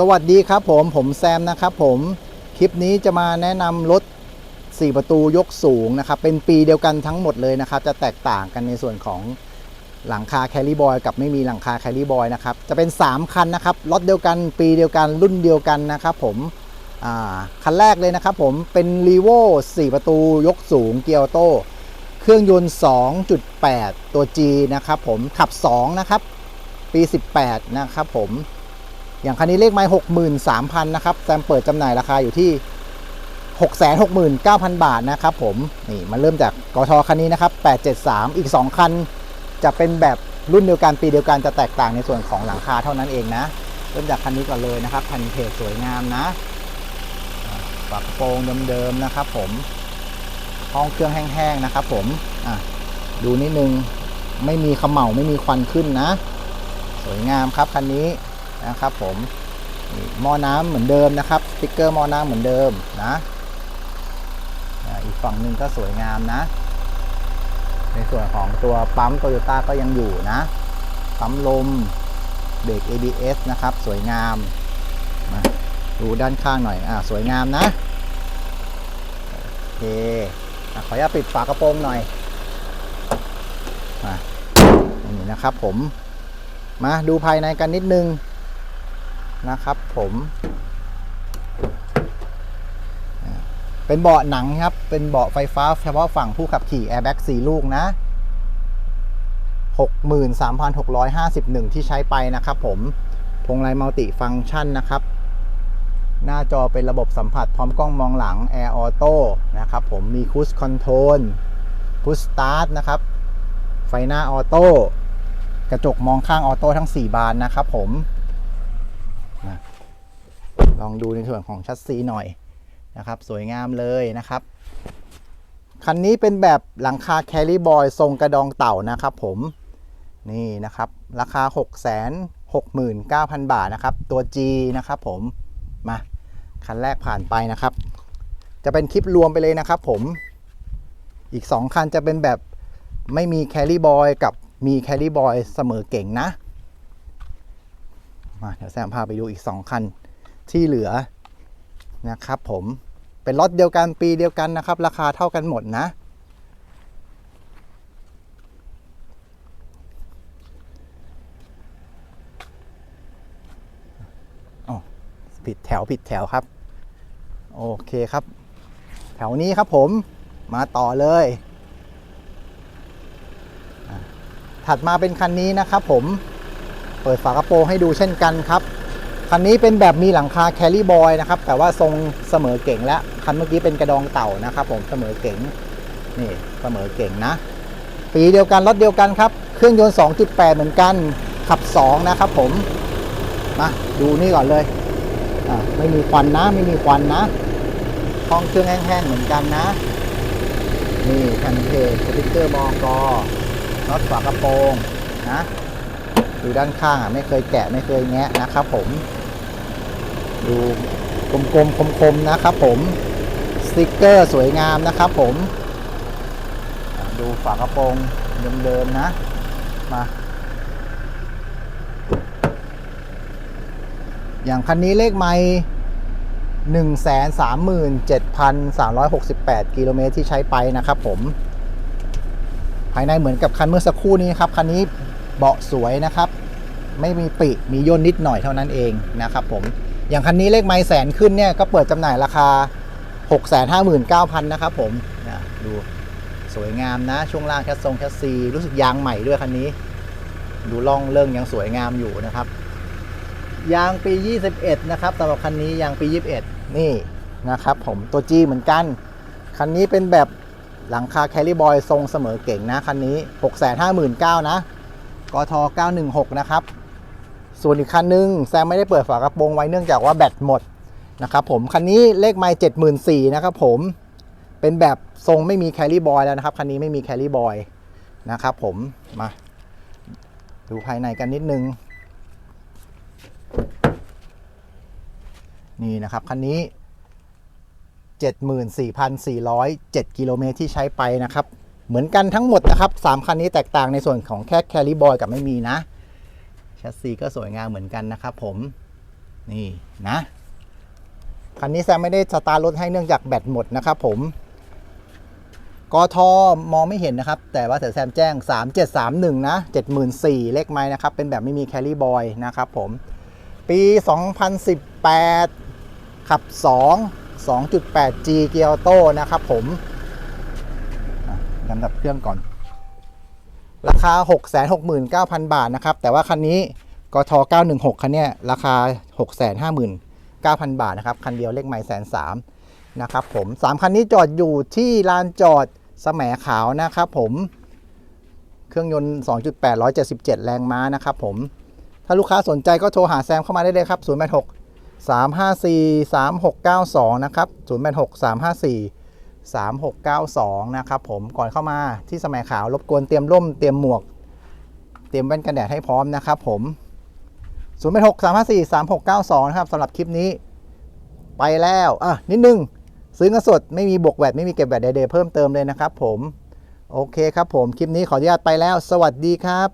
สวัสดีครับผมผมแซมนะครับผมคลิปนี้จะมาแนะนำรถ 4 ประตูยกสูงนะครับ เป็นปีเดียวกันทั้งหมดเลยนะครับ จะแตกต่างกันในส่วนของหลังคาแคลรี่บอยกับไม่มีหลังคาแคลรี่บอยนะครับ จะเป็น 3 คันนะครับรถเดียวกันปีเดียวกันรุ่นเดียวกันนะครับผมคันแรกเลยนะครับผมเป็น r ีโว4ประตูยกสูงเกียร์โต้เครื่องยนต์ 2.8 ตัว G นะครับผมขับ 2 นะครับ ปี 18 นะครับผม อย่างคันนี้เลขไม้หกหมื่นสามพันนะครับแซมเปิดจำหน่ายราคาอยู่ที่หกแสนหกหมื่นเก้าพันบาทนะครับผมนี่มันเริ่มจากกทคันนี้นะครับแปดเจ็ดสามอีกสองคัน จะเป็นแบบรุ่นเดียวกันปีเดียวกันจะแตกต่างในส่วนของหลังคาเท่านั้นเองนะ เริ่มจากคันนี้ก่อนเลยนะครับคันเพจสวยงามนะฝากระโปรงเดิมๆนะครับ ผมห้องเครื่องแห้งๆนะครับ ผมอะดูนิดนึงไม่มีเขมเหลาไม่มีควันขึ้นนะ สวยงามครับคันนี้ นะครับผมหม้อน้ำเหมือนเดิมนะครับสติ๊กเกอร์หม้อน้ำเหมือนเดิมนะอีกฝั่งหนึ่งก็สวยงามนะ ในส่วนของตัวปั๊มโตโยต้าก็ยังอยู่นะปั๊มลมเบรก ABS นะครับ สวยงามมาดูด้านข้างหน่อยอ่าสวยงามนะโอเคอขออนุญาตปิดฝากระโปรงหน่อยมานี่นะครับผม มาดูภายในกันนิดนึง นะครับผมเป็นเบาะหนังครับ เป็นเบาะไฟฟ้าเฉพาะฝั่งผู้ขับขี่แอร์แบ็ก4ลูกนะ 63,651 ที่ใช้ไปนะครับผม พวงไลมัลติฟังก์ชันนะครับ หน้าจอเป็นระบบสัมผัสพร้อมกล้องมองหลัง Air Auto นะครับผม มีคู i คอนโทรลพุชสตาร์ทนะครับ ไฟหน้าออโต้ กระจกมองข้างออโต้ทั้ง 4 บานนะครับผม ลองดูในส่วนของชัดซีหน่อยนะครับ สวยงามเลยนะครับ คันนี้เป็นแบบหลังคาแคลิบอยทรงกระดองเต่านะครับผมนี่นะครับ ราคา 6 6 9 0 0 0 บาทนะครับ ตัว G นะครับผมมาคันแรกผ่านไปนะครับ จะเป็นคลิปรวมไปเลยนะครับผมอีก 2 คันจะเป็นแบบไม่มีแคลรี่บอยกับมีแคลรี่บอยเสมอเก่งนะมาเดี๋ยวแซมพาไปดูอีก 2 คัน ที่เหลือนะครับผมเป็นรถเดียวกันปีเดียวกันนะครับ ราคาเท่ากันหมดนะอ๋อผิดแถวผิดแถวครับ โอเคครับ แถวนี้ครับผมมาต่อเลย ถัดมาเป็นคันนี้นะครับผมเปิดฝากระโปรงให้ดูเช่นกันครับ คันนี้เป็นแบบมีหลังคาแคลรี่บอยนะครับ แต่ว่าทรงเสมอเก่งแล้วคันเมื่อกี้เป็นกระดองเต่านะครับ ผมเสมอเก่งนี่เสมอเก่งนะ ปีเดียวกันรถเดียวกันครับ เครื่องยนต์ 2.8 เหมือนกันขับ 2 นะครับผม มาดูนี่ก่อนเลยอ่าไม่มีควันนะ ไม่มีควันนะห้องเครื่องแห้งๆเหมือนกันนะ นี่แผ่นเพจสติ๊กเกอร์บอกอน็อตฝากระโปรงนะดูด้านข้างอะไม่เคยแกะไม่เคยแงะนะครับผม ดูกลมๆคมๆนะครับผมสติ๊กเกอร์สวยงามนะครับผม ดูฝากระโปรงเดิมๆนะ มาอย่างคันนี้เลขไม่137,368กิโลเมตรที่ใช้ไปนะครับผม ภายในเหมือนกับคันเมื่อสักครู่นี้ครับ คันนี้เบาะสวยนะครับ ไม่มีปิมีย่นนิดหน่อยเท่านั้นเองนะครับผม อย่างคันนี้เลขไม้แสนขึ้นเนี่ยก็เปิดจำหน่ายราคา 659,000 นะครับผมนะดูสวยงามนะ ช่วงล่างแคสทรงแคสซี รู้สึกยางใหม่ด้วยคันนี้ ดูล่องเรื่องยังสวยงามอยู่นะครับ ยางปี 21 นะครับสำหรับคันนี้ยางปี 21 นี่นะครับผมตัว G เหมือนกัน คันนี้เป็นแบบหลังคาแคลริบอยทรงเสมอเก่งนะ คันนี้ 659,000นะกท916 นะครับ ส่วนอีกคันนึงแซมไม่ได้เปิดฝากระโปรงไว้เนื่องจากว่าแบตหมดนะครับผมคันนี้เลขไมล์74,000นสี่นะครับผมเป็นแบบทรงไม่มีแคลรี่บอยแล้วนะครับคันนี้ไม่มีแคลรี่บอยนะครับผมมาดูภายในกันนิดนึง นี่นะครับคันนี้ 74,407 กิโลเมตรที่ใช้ไปนะครับ เหมือนกันทั้งหมดนะครับ 3 คันนี้แตกต่างในส่วนของแค่แคลิบอยกับไม่มีนะ ชสซีก็สวยงามเหมือนกันนะครับผมนี่นะคันนี้แซมไม่ได้สตาร์ทรถให้เนื่องจากแบตหมดนะครับผมกทมองไม่เห็นนะครับ แต่ว่าแซมแจ้ง 3731 นะ 74,000 เลขไม้นะครับ เป็นแบบไม่มีแคลรี่บอยนะครับผม ปี 2018 ขับ 2 2.8G เกียร์โตนะครับผมลำดับเครื่องก่อน ราคา 669,000 บาทนะครับ แต่ว่าคันนี้กท916 คันเนี้ยราคา 659,000 บาทนะครับ คันเดียวเลขไม้แสนสามนะครับผม 3 คันนี้จอดอยู่ที่ลานจอดสแหมขาวนะครับผม เครื่องยนต์ 2.8 177 แรงม้านะครับผม ถ้าลูกค้าสนใจก็โทรหาแซมเข้ามาได้เลยครับ 086 354 3692 นะครับ 086 354 3692 นะครับผมก่อนเข้ามาที่สมัยขาวรบกวนเตรียมร่มเตรียมหมวก เตรียมแว่นกันแดดให้พร้อมนะครับผม086 354 3692 นะครับสำหรับคลิปนี้ ไปแล้วอะนิดนึง ซื้อเงินสดไม่มีบวกแวดไม่มีเก็บแวดใดๆเพิ่มเติมเลยนะครับผม โอเคครับผม คลิปนี้ขออนุญาตไปแล้ว สวัสดีครับ